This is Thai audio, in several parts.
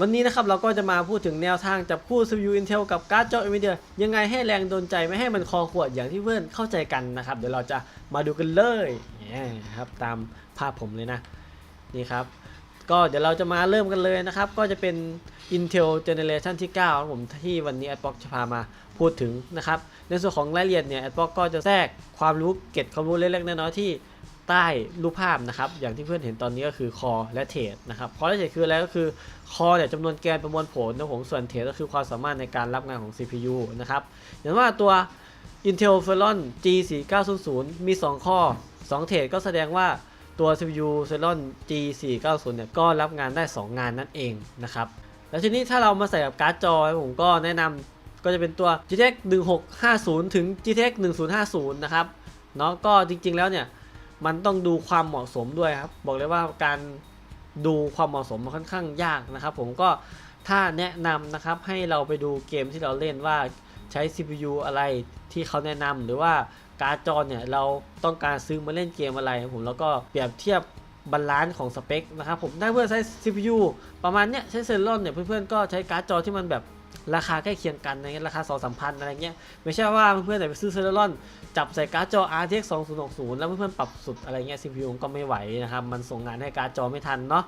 วันนี้นะครับเราก็จะมาพูดถึงแนวทางจับคู่ CPU Intel กับการ์ดจอ Nvidia ยังไงให้แรงโดนใจไม่ให้มันคอขวดอย่างที่เพื่อนเข้าใจกันนะครับ เดี๋ยวเราจะมาดูกันเลยนี่ยครับตามภาพผมเลยนะ นี่ครับ ก็เดี๋ยวเราจะมาเริ่มกันเลยนะครับ ก็จะเป็น Intel Generation ที่ 9 ผมที่วันนี้ a d b l o c k จะพามาพูดถึงนะครับ ในส่วนของรายละเอียดเนี่ย a d b l o c k ก็จะแทรกความรู้เก็บความรู้เล็กๆน้อยๆที่ ใต้รูปภาพนะครับ อย่างที่เพื่อนเห็นตอนนี้ก็คือคอและเทรดนะครับคอและเทรดคืออะไรก็คือคอเนี่ยจำนวนแกนประมวลผลนะผมส่วนเทรดก็คือความสามารถในการรับงานของ CPU นะครับอย่างว่าตัว Intel Xeron G4900 มี 2 ข้อ 2 เทรดก็แสดงว่าตัว CPU Celeron G490 เนี่ยก็รับงานได้ 2 งานนั่นเองนะครับ แล้วทีนี้ถ้าเรามาใส่กับการ์ดจอผมก็แนะนำก็จะเป็นตัว GTX 1650 ถึง GTX 1050 นะครับเนาะก็จริงๆแล้วเนี่ย มันต้องดูความเหมาะสมด้วยครับ บอกเลยว่าการดูความเหมาะสมมันค่อนข้างยากนะครับ ผมก็ถ้าแนะนำนะครับให้เราไปดูเกมที่เราเล่นว่าใช้ CPU อะไรที่เขาแนะนำหรือว่าการ์ดจอเนี่ยเราต้องการซื้อมาเล่นเกมอะไรผมแล้วก็เปรียบเทียบบาลานซ์ของสเปคนะครับผมถ้าเพื่อนใช้ CPU ประมาณเนี้ยใช้เซนลอนเนี่ยเพื่อนๆก็ใช้การ์ดจอที่มันแบบ ราคาใกล้เคียงกันในราคา2 3 0 0พันอะไรเงี้ยไม่ใช่ว่าเพื่อนๆไหนไปซื้อเซเลอนจับใส่การ์ดจอ RTX 2060 แล้วเพื่อนๆปรับสุดอะไรเงี้ย CPU ก็ไม่ไหวนะครับมันส่งงานให้การ์ดจอไม่ทันเนาะ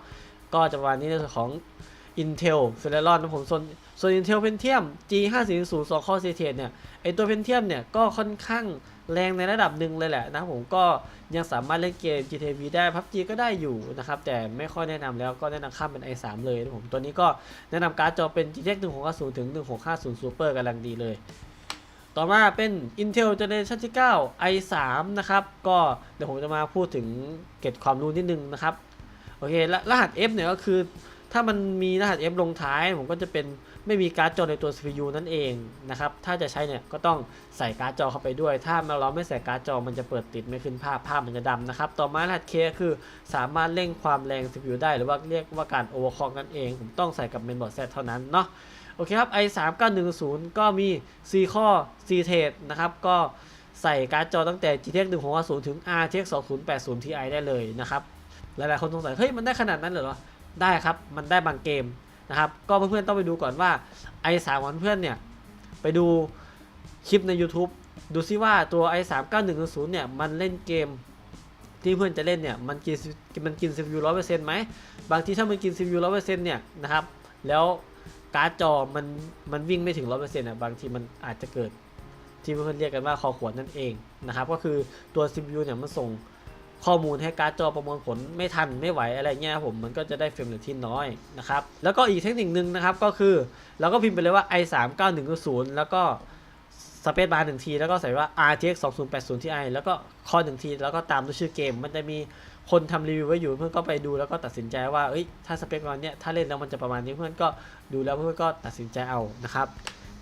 ก็จะประมาณนี้ในส่วนของ Intel Celeron นะผมส่วน ส่วน Intel Pentium G540 2 core c เนี่ย ไอตัว Pentium เนี่ย ก็ค่อนข้างแรงในระดับหนึ่งเลยแหละนะผมก็ยังสามารถเล่นเกม GTV ได้ PUBG ก็ได้อยู่นะครับ แต่ไม่ค่อยแนะนำแล้วก็แนะนำข้ามเป็น i3 เลยนะผมตัวนี้ก็แนะนำการ์ดจอเป็น GTX 1650ถึง1650 Super กำลังดีเลย ต่อมาเป็น Intel Generation ที่ 9 i3 นะครับ ก็เดี๋ยวผมจะมาพูดถึงเกร็ดความรู้นิดนึงนะครับ โอเคและรหัส F เนี่ยก็คือถ้ามันมีรหัส F ลงท้ายผมก็จะเป็น ไม่มีการ์ดจอในตัว CPU นั่นเองนะครับ ถ้าจะใช้เนี่ยก็ต้องใส่การ์ดจอเข้าไปด้วย ถ้าเราไม่ใส่การ์ดจอมันจะเปิดติดไม่ขึ้นภาพภาพมันจะดำนะครับ ต่อมารหัส K คือสามารถเร่งความแรง CPU ได้หรือว่าเรียกว่าการ overclock นั่นเอง ผมต้องใส่กับ mainboard Z เท่านั้นเนาะโอเคครับ i 3 9 1 0ก็มี4ข้อ4เทรดนะครับ ก็ใส่การ์ดจอตั้งแต่ GTX 1650ถึง RTX 2080 Ti ได้เลยนะครับ หลายๆคนสงสัย เฮ้ย มันได้ขนาดนั้นเหรอ ได้ครับ มันได้บางเกม นะครับ ก็เพื่อนๆต้องไปดูก่อนว่า i 3ของเพื่อนเนี่ยไปดูคลิปใน YouTube ดูซิว่าตัว i 3 9 1 0เนี่ยมันเล่นเกมที่เพื่อนจะเล่นเนี่ยมันกินมันกิน CPU 100%ไหมบางทีถ้ามันกิน CPU 100%เนี่ยนะครับแล้วการ์ดจอมันมันวิ่งไม่ถึง100%อะบางทีมันอาจจะเกิดที่เพื่อนเรียกกันว่าคอขวดนั่นเองนะครับก็คือตัว CPU เนี่ยมันส่ง ข้อมูลให้การ์ดจอประมวลผลไม่ทันไม่ไหวอะไรเงี้ยผมมันก็จะได้เฟรมเรทที่น้อยนะครับแล้วก็อีกเทคนิคนึงนะครับก็คือเราก็พิมพ์ไปเลยว่า i 3 9 1 0แล้วก็สเปซบาร์หนึ่งทีแล้วก็ใส่ว่า RTX 2080 Ti แล้วก็ข้อหนึ่งทีแล้วก็ตามด้วยชื่อเกม มันจะมีคนทำรีวิวไว้อยู่เพื่อนก็ไปดูแล้วก็ตัดสินใจว่าเอ้ยถ้าสเปคประมาณเนี้ยถ้าเล่นแล้วมันจะประมาณนี้เพื่อนก็ดูแล้วเพื่อนก็ตัดสินใจเอานะครับ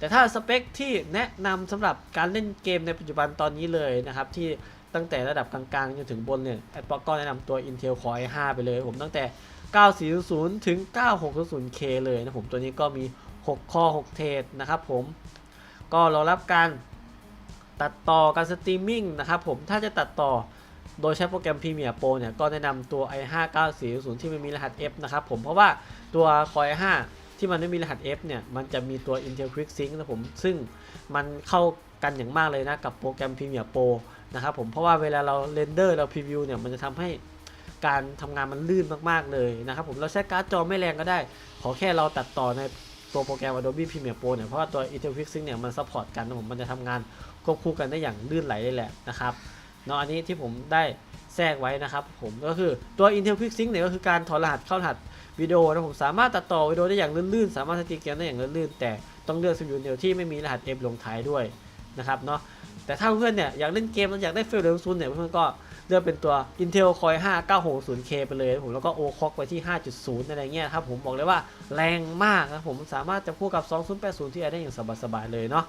แต่ถ้าสเปคที่แนะนำสำหรับการเล่นเกมในปัจจุบันตอนนี้เลยนะครับ ที่ตั้งแต่ระดับกลางๆจนถึงบนเนี่ยแอดบ็อกก็แนะนำตัว Intel Core i5 ไปเลย ผมตั้งแต่ 9400ถึง 9600K เลยนะผมตัวนี้ก็มี6ข้อ6 เทรดนะครับผม ก็รองรับการตัดต่อการสตรีมมิ่งนะครับผมถ้าจะตัดต่อโดยใช้โปรแกรม Premiere Pro เนี่ย ก็แนะนำตัว i5 9400ที่ไม่มีรหัส F นะครับผมเพราะว่าตัว Core i5 ที่มันไม่มีรหัส F เนี่ย มันจะมีตัว Intel Quick Sync นะผม ซึ่งมันเข้ากันอย่างมากเลยนะ กับโปรแกรม Premiere Pro นะครับผม เพราะว่าเวลาเราเรนเดอร์เราพรีวิวเนี่ย มันจะทำให้การทำงานมันลื่นมากๆเลยนะครับผม เราใช้การ์ดจอไม่แรงก็ได้ ขอแค่เราตัดต่อในตัวโปรแกรม Adobe Premiere Pro เนี่ย เพราะว่าตัว Intel Quick Sync เนี่ย มันซัพพอร์ตกันนะผม มันจะทำงานควบคู่กันได้อย่างลื่นไหลเลยแหละนะครับ เนาะ อันนี้ที่ผมได้ แทรกไว้นะครับผมก็คือตัว Intel Quick Sync เนี่ยก็คือการถอดรหัสเข้ารหัสวิดีโอนะผมสามารถตัดต่อวิดีโอได้อย่างลื่นๆ สามารถสตรีมเกมได้อย่างลื่นๆ แต่ต้องเลือก CPU เดียวที่ไม่มีรหัส F ลงท้ายด้วยนะครับเนาะแต่ถ้าเพื่อนเนี่ยอยากเล่นเกมแล้วอยากได้เฟรมเร็วซูนเนี่ยเพื่อนก็เลือกเป็นตัว Intel Core i5 960K ไปเลยผมแล้วก็ Overclock ไปที่ 5.0 อะไรเงี้ยครับผมบอกเลยว่าแรงมากนะผมสามารถจะคู่กับ 2080 ที่ได้อย่างสบายๆเลยเนาะ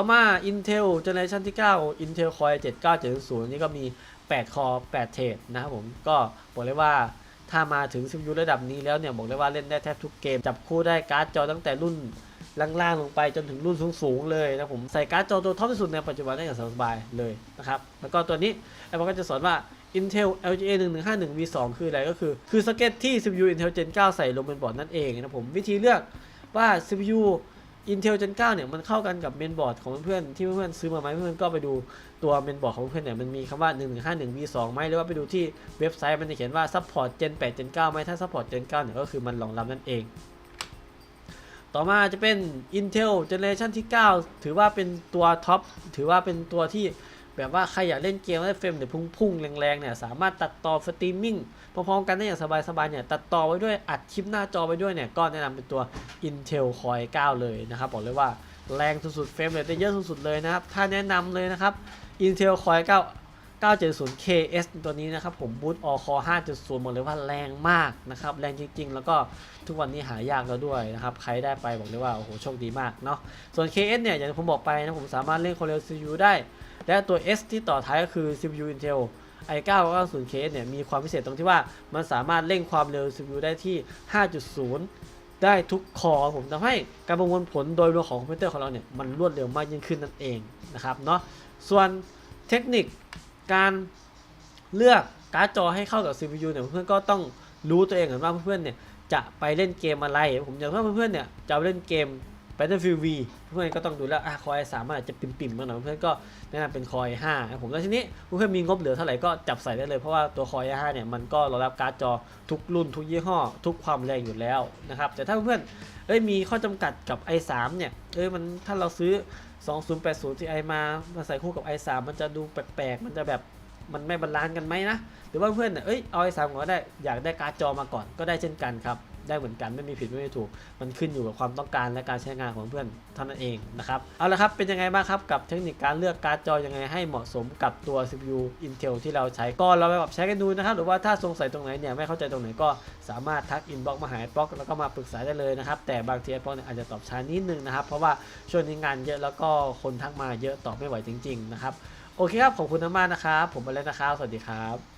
ต่อมา Intel Generation ที่ 9 Intel Core i7 9700นี่ก็มี 8 คอ 8 เทรดนะครับผม ก็บอกเลยว่าถ้ามาถึง CPU ระดับนี้แล้วเนี่ย บอกเลยว่าเล่นได้แทบทุกเกม จับคู่ได้การ์ดจอตั้งแต่รุ่นล่างๆลงไปจนถึงรุ่นสูงๆเลยนะผมใส่การ์ดจอตัวท็อปที่สุดในปัจจุบันได้อย่างสบายเลยนะครับ แล้วก็ตัวนี้ไอ้มันก็จะสอนว่า Intel LGA 1151 V2 คืออะไรก็คือ คือสเก็ตที่ CPU Intel Gen 9 ใส่ลงบนบอร์ดนั่นเองนะครับผมวิธีเลือกว่า CPU Intel Gen 9 เนี่ยมันเข้ากันกับเมนบอร์ดของเพื่อนๆที่เพื่อนๆซื้อมาไหมเพื่อนๆก็ไปดูตัวเมนบอร์ดของเพื่อนๆเนี่ยมันมีคำว่า 1151 V2 ไหมหรือว่าไปดูที่เว็บไซต์มันจะเขียนว่า support Gen 8 Gen 9ไหมถ้า support Gen 9เนี่ยก็คือมันรองรับนั่นเอง ต่อมาจะเป็น Intel Generation ที่ 9 ถือว่าเป็นตัวท็อปถือว่าเป็นตัวที่ แบบว่าใครอยากเล่นเกมได้เฟรมเนี่ยพุ่งๆแรงๆเนี่ยสามารถตัดต่อสตรีมมิ่งพร้อมๆกันได้อย่างสบายๆเนี่ยตัดต่อไว้ด้วยอัดคลิปหน้าจอไว้ด้วยเนี่ยก็แนะนำเป็นตัว Intel Core 9 เลยนะครับบอกเลยว่าแรงสุดๆเฟรมเรทได้เยอะสุดๆเลยนะครับถ้าแนะนำเลยนะครับ Intel Core 9 970 KS ตัวนี้นะครับผมบูตออคอ5.0บอกเลยว่าแรงมากนะครับแรงจริงๆ แล้วก็ทุกวันนี้หายากแล้วด้วยนะครับใครได้ไปบอกเลยว่าโอ้โหโชคดีมากเนาะส่วน KS เนี่ยอย่างที่ผมบอกไปนะผมสามารถเล่น Core CPU ได้ และตัว S ที่ต่อท้ายก็คือ CPU Intel i9 9 0 k เนี่ยมีความพิเศษตรงที่ว่ามันสามารถเร่งความเร็ว CPU ได้ที่ 5.0 ได้ทุกคอผมทำให้การประมวลผลโดยรวมของคอมพิวเตอร์ของเราเนี่ยมันรวดเร็วมากยิ่งขึ้นนั่นเองนะครับเนาะส่วนเทคนิคการเลือกการ์ดจอให้เข้ากับ CPU เนี่ยเพื่อนก็ต้องรู้ตัวเองก่อนว่าเพื่อนๆเนี่ยจะไปเล่นเกมอะไร ผมอยากว่าเพื่อนๆเนี่ยจะเล่นเกม Battlefield V เพื่อนก็ต้องดูแล้วอะคอยสามารถจะปิ่มๆมาหน่อยเพื่อนก็แนะนำเป็นคอย5นะครับผมแล้วทีนี้เพื่อนมีงบเหลือเท่าไหร่ก็จับใส่ได้เลยเพราะว่าตัวคอย5เนี่ยมันก็รองรับการ์ดจอทุกรุ่นทุกยี่ห้อ ทุกความแรงอยู่แล้วนะครับแต่ถ้าเพื่อนเอ้ยมีข้อจำกัดกับ i3 เนี่ยเอ้ยมันถ้าเราซื้อ 2080 Ti มามาใส่คู่กับ i3 มันจะดูแปลกๆมันจะแบบมันไม่บาลานซ์กันไหมนะ หรือว่าเพื่อนเอ้ยเอา i3 ก่อนก็ได้อยากได้การ์ดจอมาก่อนก็ได้เช่นกันครับ ได้เหมือนกันไม่มีผิดไม่มีถูก มันขึ้นอยู่กับความต้องการและการใช้งานของเพื่อนเท่านั้นเองนะครับเอาละครับเป็นยังไงบ้างครับกับเทคนิคการเลือกการ์ดจอยังไงให้เหมาะสมกับตัว CPU Intel ที่เราใช้ก็เราไปปรับใช้กันดูนะครับหรือว่าถ้าสงสัยตรงไหนเนี่ยไม่เข้าใจตรงไหนก็สามารถทักอินบ็อกมาหาบ็อกแล้วก็มาปรึกษาได้เลยนะครับแต่บางทีบ็อกเนี่ยอาจจะตอบช้านิดนึงนะครับเพราะว่าช่วงนี้งานเยอะแล้วก็คนทักมาเยอะตอบไม่ไหวจริงๆนะครับโอเคครับขอบคุณมากนะครับผมไปแล้วนะครับสวัสดีครับ